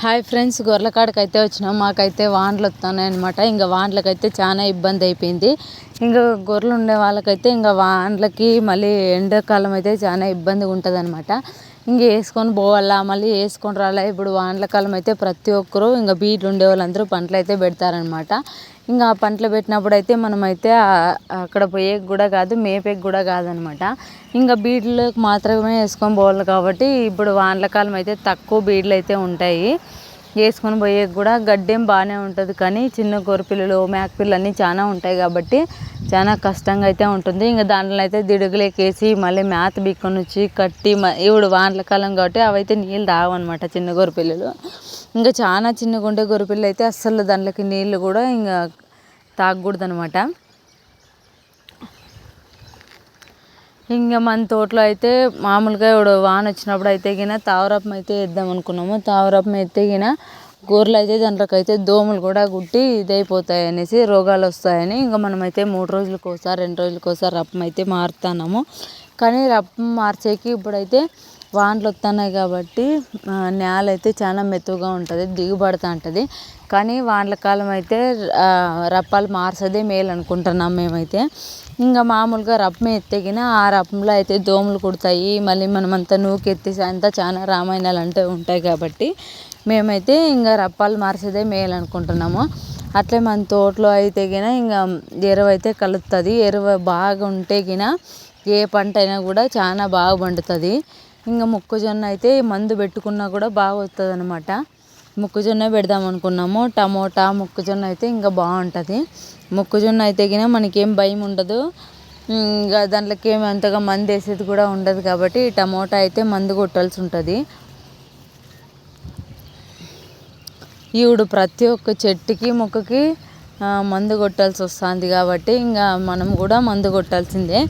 Hi friends గొర్రెల కాడకైతే వచ్చినాం. మాకైతే వానలు వస్తున్నాయి అనమాట ఇంకా వానలకైతే చాలా ఇబ్బంది అయిపోయింది ఇంకా గొర్రెలు ఉండే వాళ్ళకైతే ఇంకా వానలకి మళ్ళీ ఎండాకాలం అయితే చాలా ఇబ్బందిగా ఉంటుంది అనమాట ఇంక వేసుకొని పోవాలా మళ్ళీ వేసుకొని రాలా. ఇప్పుడు వానల కాలం అయితే ప్రతి ఒక్కరూ ఇంకా బీట్లు ఉండే వాళ్ళందరూ పంటలు అయితే పెడతారనమాట ఇంకా ఆ పంటలు పెట్టినప్పుడు అయితే మనమైతే అక్కడ పోయేకి కూడా కాదు మేపేకి కూడా కాదనమాట ఇంకా బీడ్లకు మాత్రమే వేసుకొని పోవాలి కాబట్టి ఇప్పుడు వానల కాలం అయితే తక్కువ బీడ్లు అయితే ఉంటాయి. వేసుకొని పోయేకి కూడా గడ్డేం బాగానే ఉంటుంది. కానీ చిన్న గొర్రెపిల్లలు మేకపిల్లలు అన్నీ చాలా ఉంటాయి కాబట్టి చాలా కష్టంగా అయితే ఉంటుంది. ఇంకా దాంట్లో అయితే దిడుగులేకేసి మళ్ళీ మేత బిక్కొని వచ్చి కట్టి ఇప్పుడు వానల కాలం కాబట్టి అవైతే నీళ్ళు తాగవన్నమాట చిన్న గొర్రెపిల్లలు. ఇంకా చాలా చిన్నగా ఉండే గొర్రెపిల్లలు అయితే అస్సలు దాంట్లోకి నీళ్ళు కూడా ఇంకా తాగకూడదు అనమాట ఇంకా మన తోటలో అయితే మామూలుగా ఇప్పుడు వాన వచ్చినప్పుడు అయితే గిన తావరపం అయితే వేద్దాం అనుకున్నాము. తావరపం అయితే గిన గోర్లు అయితే దాంట్లోకి అయితే దోమలు కూడా గుట్టి ఇదైపోతాయి అనేసి రోగాలు వస్తాయని ఇంకా మనమైతే మూడు రోజులకు ఒకసారి రెండు రోజులకు ఒకసారి రప్పం అయితే మారుతున్నాము. కానీ రప్పం మార్చేకి ఇప్పుడైతే వానలు వస్తున్నాయి కాబట్టి నేల అయితే చాలా మెత్తగా ఉంటుంది దిగుబడుతూ ఉంటుంది. కానీ వానల కాలం అయితే రప్పాలు మార్చదే మేలు అనుకుంటున్నాం మేమైతే. ఇంకా మామూలుగా రప్పం ఎత్తగిన ఆ రప్పంలో అయితే దోమలు కుడతాయి మళ్ళీ మనం అంతా నూకెత్తేసి అంతా చాలా రామాయణాలు అంటే ఉంటాయి కాబట్టి మేమైతే ఇంకా రప్పాలు మార్చేదే మేలు అనుకుంటున్నాము. అట్లే మన తోటలో అయితే గిన ఇంకా ఎరువు అయితే కలుస్తుంది ఎరువు బాగా ఉంటే గిన ఏ పంట అయినా కూడా చాలా బాగా పండుతుంది. ఇంకా మొక్కజొన్న అయితే మందు పెట్టుకున్నా కూడా బాగా వస్తుంది అనమాట మొక్కజొన్న పెడదాం అనుకున్నాము. టమోటా మొక్కజొన్న అయితే ఇంకా బాగుంటుంది. మొక్కజొన్న అయితే గిన మనకేం భయం ఉండదు. ఇంకా దాంట్లోకి ఏమి అంతగా మందు వేసేది కూడా ఉండదు కాబట్టి టమోటా అయితే మందు కొట్టాల్సి ఉంటుంది. ఈవిడు ప్రతి ఒక్క చెట్టుకి మొక్కకి మందు కొట్టాల్సి వస్తుంది కాబట్టి ఇంకా మనం కూడా మందు కొట్టాల్సిందే.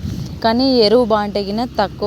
కానీ ఎరువు బాగుంటే తక్కువ